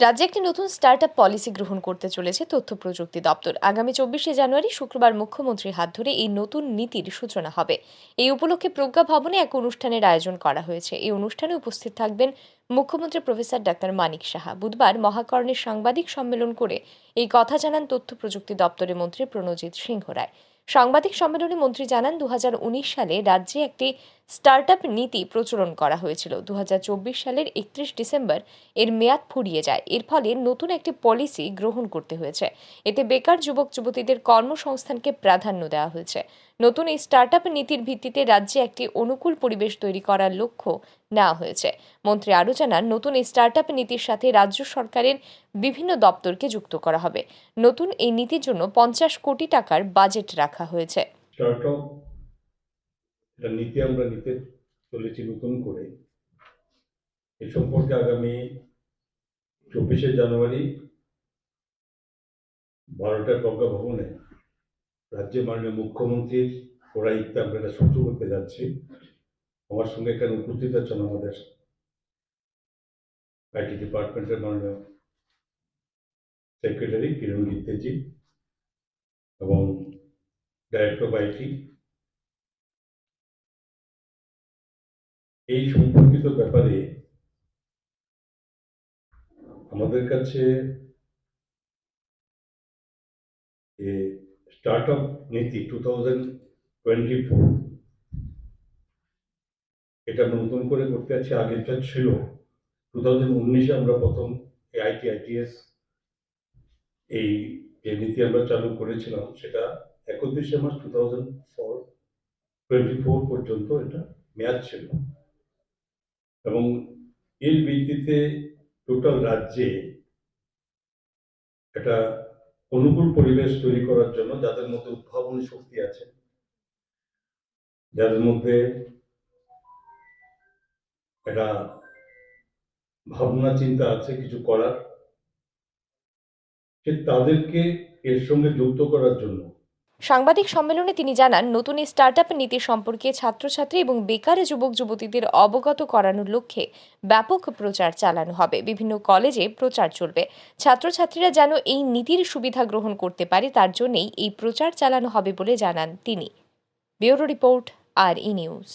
রাজ্যে একটি নতুন স্টার্ট আপ পলিসি গ্রহণ করতে চলেছে তথ্য প্রযুক্তি দপ্তর। আগামী চব্বিশে জানুয়ারি শুক্রবার মুখ্যমন্ত্রীর হাত ধরে এই নতুন নীতির সূচনা হবে। এই উপলক্ষে প্রজ্ঞা ভবনে এক অনুষ্ঠানের আয়োজন করা হয়েছে। এই অনুষ্ঠানে উপস্থিত থাকবেন মুখ্যমন্ত্রী প্রফেসর ডাক্তার মানিক সাহা বুধবার মহাকরণের সাংবাদিক সম্মেলন করে এই কথা জানান তথ্য প্রযুক্তি দপ্তরের মন্ত্রী প্রণজিৎ সিংহ রায়। সাংবাদিক সম্মেলনে মন্ত্রী জানান, দুহাজার উনিশ সালে রাজ্যে একটি স্টার্টআপ নীতি প্রচলন করা হয়েছিল। দু হাজার চব্বিশ সালের একত্রিশ ডিসেম্বর এর মেয়াদ ফুরিয়ে যায়। এর ফলে নতুন একটি পলিসি গ্রহণ করতে হয়েছে। এতে বেকার যুবক যুবতীদের কর্মসংস্থানকে প্রাধান্য দেওয়া হয়েছে। নতুন এই স্টার্ট নীতির ভিত্তিতে রাজ্যে একটি অনুকূল পরিবেশ তৈরি করার লক্ষ্য নেওয়া হয়েছে। মন্ত্রী আরও জানান, নতুন এই স্টার্ট নীতির সাথে রাজ্য সরকারের বিভিন্ন দপ্তরকে যুক্ত করা হবে। নতুন এই নীতির জন্য পঞ্চাশ কোটি টাকার বাজেট রাখা হয়েছে। নীতি আমরা নিতে চলেছি নতুন করে। এ সম্পর্কে আগামী চব্বিশে জানুয়ারি বারোটায় প্রজ্ঞা ভবনে রাজ্যের মাননীয় মুখ্যমন্ত্রীর পৌরায়িত্বে আমরা এটা শুরু করতে যাচ্ছি। আমার সঙ্গে এখানে উপস্থিত আছেন আমাদের আইটি ডিপার্টমেন্টের মাননীয় সেক্রেটারি কিরণ গিত্তেজি এবং ডাইরেক্টর আইটি এই সম্পর্কিত ব্যাপারে আমাদের কাছে স্টার্ট আপ নীতি টু থাউজেন্ড টোয়েন্টি ফোর এটা নতুন করে করতে আছি আগে যা ছিল। টু থাউজেন্ড উনিশে আমরা প্রথম আইটি আইটিএস এই যে নীতি আমরা চালু করেছিলাম, সেটা একত্রিশে March two thousand four twenty four পর্যন্ত এটা মেয়াদ ছিল। এবং এর ভিত্তিতে টোটাল রাজ্যে একটা অনুকূল পরিবেশ তৈরি করার জন্য যাদের মধ্যে উদ্ভাবনী শক্তি আছে, যাদের মধ্যে একটা ভাবনা, চিন্তা আছে কিছু করার, সে তাদেরকে এর সঙ্গে যুক্ত করার জন্য সাংবাদিক সম্মেলনে তিনি জানান, নতুন স্টার্ট আপ নীতি সম্পর্কে ছাত্রছাত্রী এবং বেকার যুবক যুবতীদের অবগত করানোর লক্ষ্যে ব্যাপক প্রচার চালানো হবে। বিভিন্ন কলেজে প্রচার চলবে। ছাত্রছাত্রীরা যেন এই নীতির সুবিধা গ্রহণ করতে পারে, তার জন্যই এই প্রচার চালানো হবে বলে জানান তিনি। ব্যুরো রিপোর্ট, আর ই নিউজ।